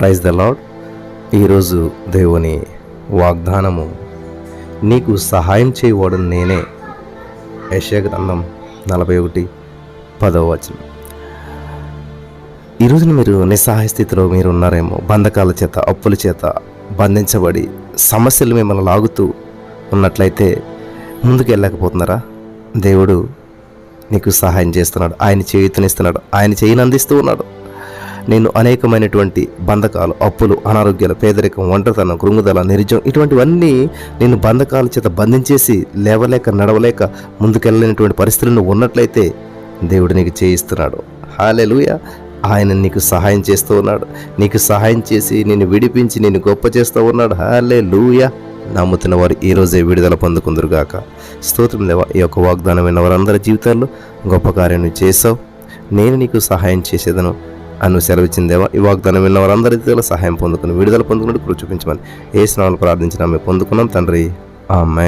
Praise the lord. ఈరోజు దేవుని వాగ్దానము నీకు సహాయం చేయవాడు నేనే. యెషయా గ్రంథం నలభై ఒకటి పదవ వచనం. ఈరోజున మీరు నిస్సహాయ స్థితిలో మీరు ఉన్నారేమో బంధకాల చేత అప్పుల చేత బంధించబడి సమస్యలు మిమ్మల్ని లాగుతూ ఉన్నట్లయితే ముందుకు వెళ్ళకపోతున్నారా దేవుడు నీకు సహాయం చేస్తున్నాడు. ఆయన చేయుతనిస్తున్నాడు. ఆయన చేయిని అందిస్తూ ఉన్నాడు. నేను అనేకమైనటువంటి బంధకాలు అప్పులు అనారోగ్యాలు పేదరికం ఒంటరితనం కృంగుదల నిరుజం ఇటువంటివన్నీ నేను బంధకాల చేత బంధించేసి లేవలేక నడవలేక ముందుకెళ్ళలేనటువంటి పరిస్థితులను ఉన్నట్లయితే దేవుడు నీకు చేయిస్తున్నాడు. హాలెలుయ. ఆయన నీకు సహాయం చేస్తూ ఉన్నాడు. నీకు సహాయం చేసి నేను విడిపించి నేను గొప్ప చేస్తూ ఉన్నాడు. హాలే లూయ నమ్ముతున్న వారు ఈరోజే విడుదల పొందుకుందరుగాక. స్తోత్రం లేవా? ఈ యొక్క వాగ్దానం విన్న వారందరి జీవితాల్లో గొప్ప కార్యం చేసావు నేను నీకు సహాయం చేసేదను. అను సెలవిచ్చిందేవా ఈ వాగ్దానం విన్న వారందరి సహాయం పొందుకుని విడుదల పొందుకున్నట్టు కృప చూపించమని ఏ స్నానాలు ప్రార్థించిన మేము పొందుకున్నాం తండ్రి. ఆమె